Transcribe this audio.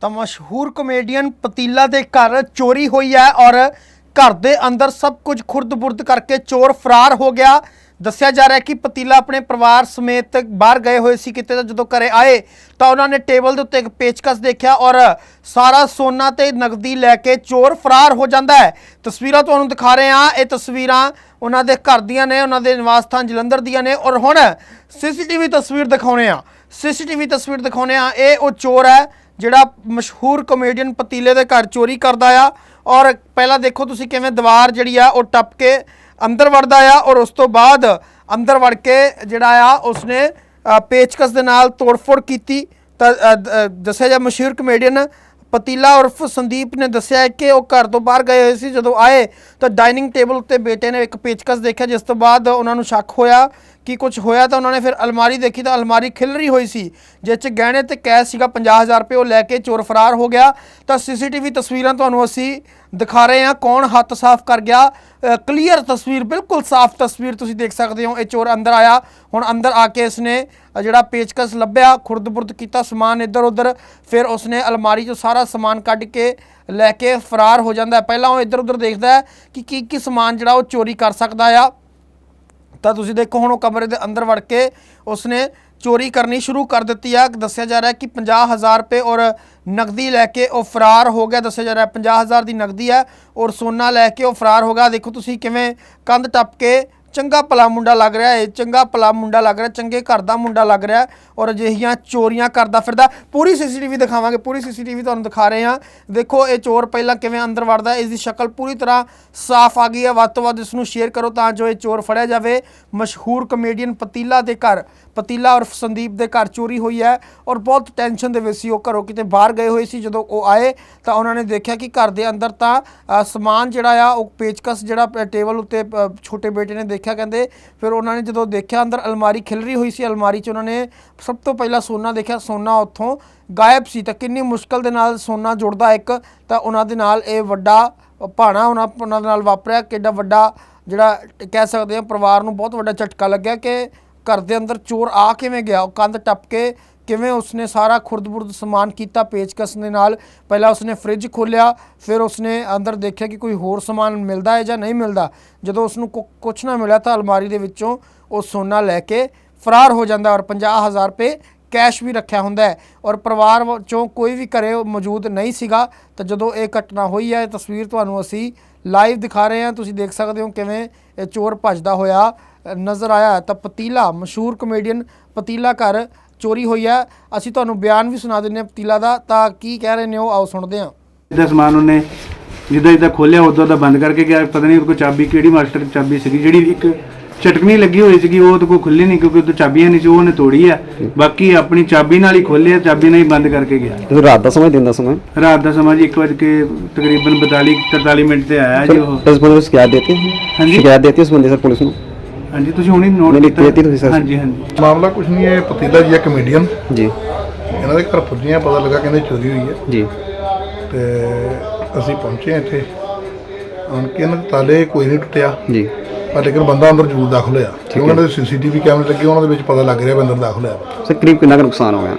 ਤਾਂ ਮਸ਼ਹੂਰ ਕਮੇਡੀਅਨ ਪਤੀਲਾ ਦੇ ਘਰ ਚੋਰੀ ਹੋਈ ਹੈ ਔਰ ਘਰ ਦੇ ਅੰਦਰ ਸਭ ਕੁਝ ਖੁਰਦ-ਬੁਰਦ ਕਰਕੇ ਚੋਰ ਫਰਾਰ ਹੋ ਗਿਆ। ਦੱਸਿਆ ਜਾ ਰਿਹਾ ਹੈ ਕਿ ਪਤੀਲਾ ਆਪਣੇ ਪਰਿਵਾਰ ਸਮੇਤ ਬਾਹਰ ਗਏ ਹੋਏ ਸੀ ਕਿਤੇ ਤਾਂ ਜਦੋਂ ਘਰੇ ਆਏ ਤਾਂ ਉਹਨਾਂ ਨੇ ਟੇਬਲ ਦੇ ਉੱਤੇ ਇੱਕ ਪੇਚਕਸ ਦੇਖਿਆ ਔਰ ਸਾਰਾ ਸੋਨਾ ਤੇ ਨਗਦੀ ਲੈ ਕੇ ਚੋਰ ਫਰਾਰ ਹੋ ਜਾਂਦਾ ਹੈ। ਤਸਵੀਰਾਂ ਤੁਹਾਨੂੰ ਦਿਖਾ ਰਹੇ ਹਾਂ। ਇਹ ਤਸਵੀਰਾਂ ਉਹਨਾਂ ਦੇ ਘਰ ਦੀਆਂ ਨੇ, ਉਹਨਾਂ ਦੇ ਨਿਵਾਸ ਸਥਾਨ ਜਲੰਧਰ ਦੀਆਂ ਨੇ ਔਰ ਹੁਣ ਸੀਸੀਟੀਵੀ ਤਸਵੀਰ ਦਿਖਾਉਣੇ ਆ ਸੀਸੀਟੀਵੀ ਤਸਵੀਰ ਦਿਖਾਉਣੇ ਆ ਇਹ ਉਹ ਚੋਰ ਹੈ ਜਿਹੜਾ ਮਸ਼ਹੂਰ ਕਮੇਡੀਅਨ ਪਤੀਲੇ ਦੇ ਘਰ ਚੋਰੀ ਕਰਦਾ ਆ। ਔਰ ਪਹਿਲਾਂ ਦੇਖੋ ਤੁਸੀਂ ਕਿਵੇਂ ਦੀਵਾਰ ਜਿਹੜੀ ਆ, ਉਹ ਟੱਪ ਕੇ ਅੰਦਰ ਵੜਦਾ ਆ ਔਰ ਉਸ ਤੋਂ ਬਾਅਦ ਅੰਦਰ ਵੜ ਕੇ ਜਿਹੜਾ ਆ, ਉਸਨੇ ਪੇਚਕਸ ਦੇ ਨਾਲ ਤੋੜਫੋੜ ਕੀਤੀ। ਤਾਂ ਦੱਸਿਆ ਜਾ ਮਸ਼ਹੂਰ ਕਮੇਡੀਅਨ ਪਤੀਲਾ ਉਰਫ ਸੰਦੀਪ ਨੇ ਦੱਸਿਆ ਕਿ ਉਹ ਘਰ ਤੋਂ ਬਾਹਰ ਗਏ ਹੋਏ ਸੀ। ਜਦੋਂ ਆਏ ਤਾਂ ਡਾਈਨਿੰਗ ਟੇਬਲ ਉੱਤੇ ਬੇਟੇ ਨੇ ਇੱਕ ਪੇਚਕਸ ਦੇਖਿਆ, ਜਿਸ ਤੋਂ ਬਾਅਦ ਉਹਨਾਂ ਨੂੰ ਸ਼ੱਕ ਹੋਇਆ ਕਿ ਕੁਝ ਹੋਇਆ ਤਾਂ ਉਹਨਾਂ ਨੇ ਫਿਰ ਅਲਮਾਰੀ ਦੇਖੀ ਤਾਂ ਅਲਮਾਰੀ ਖਿਲਰੀ ਹੋਈ ਸੀ, ਜਿਸ 'ਚ ਗਹਿਣੇ ਤੇ ਕੈਸ਼ ਸੀਗਾ 50000 ਰੁਪਏ, ਉਹ ਲੈ ਕੇ ਚੋਰ ਫਰਾਰ ਹੋ ਗਿਆ। ਤਾਂ ਸੀਸੀਟੀਵੀ ਤਸਵੀਰਾਂ ਤੁਹਾਨੂੰ ਅਸੀਂ ਦਿਖਾ ਰਹੇ ਹਾਂ ਕੌਣ ਹੱਥ ਸਾਫ਼ ਕਰ ਗਿਆ। ਕਲੀਅਰ ਤਸਵੀਰ, ਬਿਲਕੁਲ ਸਾਫ਼ ਤਸਵੀਰ ਤੁਸੀਂ ਦੇਖ ਸਕਦੇ ਹੋ। ਇਹ ਚੋਰ ਅੰਦਰ ਆਇਆ, ਹੁਣ ਅੰਦਰ ਆ ਕੇ ਇਸਨੇ ਜਿਹੜਾ ਪੇਚਕਸ ਲੱਭਿਆ ਖੁਰਦ-ਬੁਰਦ ਕੀਤਾ, ਸਮਾਨ ਇੱਧਰ ਉੱਧਰ, ਫਿਰ ਉਸਨੇ ਅਲਮਾਰੀ 'ਚੋਂ ਸਾਰਾ ਸਮਾਨ ਕੱਢ ਕੇ ਲੈ ਕੇ ਫਰਾਰ ਹੋ ਜਾਂਦਾ ਪਹਿਲਾਂ ਉਹ ਇੱਧਰ ਉੱਧਰ ਦੇਖਦਾ ਹੈ ਕਿ ਕੀ ਕੀ ਸਮਾਨ ਜਿਹੜਾ ਉਹ ਚੋਰੀ ਕਰ ਸਕਦਾ ਆ। ਤਾਂ ਤੁਸੀਂ ਦੇਖੋ ਹੁਣ ਉਹ ਕਮਰੇ ਦੇ ਅੰਦਰ ਵੜ ਕੇ ਉਸਨੇ ਚੋਰੀ ਕਰਨੀ ਸ਼ੁਰੂ ਕਰ ਦਿੱਤੀ ਆ। ਦੱਸਿਆ ਜਾ ਰਿਹਾ ਹੈ ਕਿ 50000 ਰੁਪਏ ਔਰ ਨਕਦੀ ਲੈ ਕੇ ਉਹ ਫਰਾਰ ਹੋ ਗਿਆ। ਦੱਸਿਆ ਜਾ ਰਿਹਾ ਹੈ 50000 ਦੀ ਨਕਦੀ ਹੈ ਔਰ ਸੋਨਾ ਲੈ ਕੇ ਉਹ ਫਰਾਰ ਹੋ ਗਿਆ। ਦੇਖੋ ਤੁਸੀਂ ਕਿਵੇਂ ਕੰਧ ਟੱਪ ਕੇ ਚੰਗਾ ਭਲਾ ਮੁੰਡਾ ਲੱਗ ਰਿਹਾ ਹੈ ਚੰਗਾ ਭਲਾ ਮੁੰਡਾ ਲੱਗ ਰਿਹਾ, ਚੰਗੇ ਘਰ ਦਾ ਮੁੰਡਾ ਲੱਗ ਰਿਹਾ ਔਰ ਅਜਿਹੀਆਂ ਚੋਰੀਆਂ ਕਰਦਾ ਫਿਰਦਾ। ਪੂਰੀ ਸੀਸੀਟੀਵੀ ਦਿਖਾਵਾਂਗੇ, ਪੂਰੀ ਸੀਸੀਟੀਵੀ ਤੁਹਾਨੂੰ ਦਿਖਾ ਰਹੇ ਹਾਂ। ਦੇਖੋ, ਇਹ ਚੋਰ ਪਹਿਲਾਂ ਕਿਵੇਂ ਅੰਦਰ ਵੜਦਾ ਇਸ ਦੀ ਸ਼ਕਲ ਪੂਰੀ ਤਰ੍ਹਾਂ ਸਾਫ਼ ਆ ਗਈ ਹੈ ਵੱਧ ਤੋਂ ਵੱਧ ਇਸ ਨੂੰ ਸ਼ੇਅਰ ਕਰੋ ਤਾਂ ਜੋ ਇਹ ਚੋਰ ਫੜਿਆ ਜਾਵੇ। ਮਸ਼ਹੂਰ ਕਮੇਡੀਅਨ ਪਤੀਲਾ ਦੇ ਘਰ, ਪਤੀਲਾ ਔਰ ਸੰਦੀਪ ਦੇ ਘਰ ਚੋਰੀ ਹੋਈ ਹੈ ਔਰ ਬਹੁਤ ਟੈਨਸ਼ਨ ਦੇ ਵਿੱਚ ਸੀ। ਉਹ ਘਰੋਂ ਕਿਤੇ ਬਾਹਰ ਗਏ ਹੋਏ ਸੀ। ਜਦੋਂ ਉਹ ਆਏ ਤਾਂ ਉਹਨਾਂ ਨੇ ਦੇਖਿਆ ਕਿ ਘਰ ਦੇ ਅੰਦਰ ਤਾਂ ਸਮਾਨ ਜਿਹੜਾ ਆ, ਉਹ ਪੇਚਕਸ ਜਿਹੜਾ, ਟੇਬਲ ਉੱਤੇ ਛੋਟੇ ਬੇਟੇ ਨੇ ਦੇਖਿਆ ਦੇਖਿਆ ਕਹਿੰਦੇ, ਫਿਰ ਉਹਨਾਂ ਨੇ ਜਦੋਂ ਦੇਖਿਆ ਅੰਦਰ ਅਲਮਾਰੀ ਖਿਲਰੀ ਹੋਈ ਸੀ, ਅਲਮਾਰੀ 'ਚ ਉਹਨਾਂ ਨੇ ਸਭ ਤੋਂ ਪਹਿਲਾਂ ਸੋਨਾ ਦੇਖਿਆ, ਸੋਨਾ ਉੱਥੋਂ ਗਾਇਬ ਸੀ। ਤਾਂ ਕਿੰਨੀ ਮੁਸ਼ਕਲ ਦੇ ਨਾਲ ਸੋਨਾ ਜੁੜਦਾ ਇੱਕ, ਤਾਂ ਉਹਨਾਂ ਦੇ ਨਾਲ ਇਹ ਵੱਡਾ ਭਾਣਾ ਉਹਨਾਂ ਉਹਨਾਂ ਦੇ ਨਾਲ ਵਾਪਰਿਆ ਕਿੱਡਾ ਵੱਡਾ ਜਿਹੜਾ ਕਹਿ ਸਕਦੇ ਹਾਂ ਪਰਿਵਾਰ ਨੂੰ ਬਹੁਤ ਵੱਡਾ ਝਟਕਾ ਲੱਗਿਆ ਕਿ ਘਰ ਦੇ ਅੰਦਰ ਚੋਰ ਆ ਕਿਵੇਂ ਗਿਆ, ਉਹ ਕੰਧ ਟੱਪ ਕੇ ਕਿਵੇਂ ਉਸਨੇ ਸਾਰਾ ਖੁਰਦ-ਬੁਰਦ ਸਮਾਨ ਕੀਤਾ ਪੇਚਕਸ ਦੇ ਨਾਲ? ਪਹਿਲਾਂ ਉਸਨੇ ਫ੍ਰਿਜ ਖੋਲਿਆ ਫਿਰ ਉਸਨੇ ਅੰਦਰ ਦੇਖਿਆ ਕਿ ਕੋਈ ਹੋਰ ਸਮਾਨ ਮਿਲਦਾ ਹੈ ਜਾਂ ਨਹੀਂ ਮਿਲਦਾ। ਜਦੋਂ ਉਸਨੂੰ ਕੁਝ ਨਾ ਮਿਲਿਆ ਤਾਂ ਅਲਮਾਰੀ ਦੇ ਵਿੱਚੋਂ ਉਹ ਸੋਨਾ ਲੈ ਕੇ ਫਰਾਰ ਹੋ ਜਾਂਦਾ ਔਰ 50000 ਰੁਪਏ ਕੈਸ਼ ਵੀ ਰੱਖਿਆ ਹੁੰਦਾ ਹੈ। ਔਰ ਪਰਿਵਾਰ ਚੋਂ ਕੋਈ ਵੀ ਘਰੇ ਮੌਜੂਦ ਨਹੀਂ ਸੀਗਾ। ਤਾਂ ਜਦੋਂ ਇਹ ਘਟਨਾ ਹੋਈ ਹੈ, ਇਹ ਤਸਵੀਰ ਤੁਹਾਨੂੰ ਅਸੀਂ ਲਾਈਵ ਦਿਖਾ ਰਹੇ ਹਾਂ। ਤੁਸੀਂ ਦੇਖ ਸਕਦੇ ਹੋ ਕਿਵੇਂ ਇਹ ਚੋਰ ਭੱਜਦਾ ਹੋਇਆ ਨਜ਼ਰ ਆਇਆ ਹੈ। ਤਾਂ ਪਤੀਲਾ ਮਸ਼ਹੂਰ ਕਮੇਡੀਅਨ ਪਤੀਲਾ ਘਰ ਚੋਰੀ ਹੋਈ ਹੈ। ਅਸੀਂ ਤੁਹਾਨੂੰ ਬਿਆਨ ਵੀ ਸੁਣਾ ਦਿੰਦੇ ਹਾਂ ਪਤੀਲਾ ਦਾ ਤਾਂ ਕੀ ਕਹਿ ਰਹੇ ਨੇ ਉਹ? ਆਓ ਸੁਣਦੇ ਹਾਂ। ਜਿੱਦਾਂ ਸਮਾਨ ਉਹਨੇ ਜਿੱਦਾਂ ਜਿੱਦਾਂ ਖੋਲਿਆ ਉਦੋਂ ਦਾ ਬੰਦ ਕਰਕੇ ਗਿਆ। ਪਤਾ ਨਹੀਂ ਕੋਲ ਚਾਬੀ ਕਿਹੜੀ ਮਾਸਟਰ ਦੀ ਚਾਬੀ ਸੀਗੀ ਜਿਹੜੀ ਇੱਕ ਚਟਕਣੀ ਲੱਗੀ ਹੋਈ ਸੀਗੀ ਉਹ ਉਹਦੇ ਕੋਲ ਖੁੱਲੀ ਨਹੀਂ ਕਿਉਂਕਿ ਉਹਦੇ ਚਾਬੀਆਂ ਨਹੀਂ ਸੀ ਉਹ ਉਹਨੇ ਤੋੜੀ ਆ। ਬਾਕੀ ਆਪਣੀ ਚਾਬੀ ਨਾਲ ਹੀ ਖੋਲਿਆ ਚਾਬੀ ਨਾਲ ਹੀ ਬੰਦ ਕਰਕੇ ਗਿਆ। ਤੁਸੀਂ ਰਾਤ ਦਾ ਸਮਾਂ ਦਿਨ ਦਾ ਸਮਾਂ? ਰਾਤ ਦਾ ਸਮਾਂ ਜੀ 1 ਵਜੇ ਕੇ ਤਕਰੀਬਨ 42 43 ਮਿੰਟ ਤੇ ਆਇਆ ਜੀ ਉਹ। ਬੰਦੇ ਨੂੰ ਸ਼ਿਕਾਇਤ ਦੇਤੀ? ਹਾਂਜੀ। ਸ਼ਿਕਾਇਤ ਦੇਤੀ ਉਸ ਬੰਦੇ ਸਰ ਪੁਲਿਸ ਨੂੰ? ਹਾਂਜੀ ਤੁਸੀਂ ਹੁਣੀ ਨੋਟ ਨਹੀਂ, ਨਹੀਂ, ਦੇਤੀ ਤੁਸੀਂ ਸਰ। ਹਾਂਜੀ ਹਾਂਜੀ। ਮਾਮਲਾ ਕੁਛ ਨਹੀਂ ਹੈ ਪਤੀਲਾ ਜੀ ਹੈ ਕਮੇਡੀਅਨ ਜੀ। ਇਹਨਾਂ ਦੇ ਘਰ ਪੁੱਜੀਆਂ ਪਤਾ ਲੱਗਾ ਕਹਿੰਦੇ ਚੋਰੀ ਹੋਈ ਹੈ। ਜੀ। ਤੇ ਅਸੀਂ ਪਹੁੰਚੇ ਹਾਂ ਇੱਥੇ। ਆਣ ਕੇ ਇਹਨਾਂ ਦੇ ਤਾਲੇ ਕੋਈ ਨਹੀਂ ਟੁੱਟਿਆ। ਜੀ। ਪਰ ਲੇਕਿਨ ਬੰਦਾ ਅੰਦਰ ਜ਼ਰੂਰ ਦਾਖਲ ਹੋਇਆ। ਕਿਉਂਕਿ ਉਹਨਾਂ ਦੇ ਸੀਸੀਟੀਵੀ ਕੈਮਰੇ ਲੱਗੇ ਉਹਨਾਂ ਦੇ ਵਿੱਚ ਪਤਾ ਲੱਗ ਰਿਹਾ ਵੀ ਅੰਦਰ ਦਾਖਲ ਹੋਇਆ। ਸਰ ਕਰੀਬ ਕਿੰਨਾ ਕੁ ਨੁਕਸਾਨ ਹੋ ਗਿਆ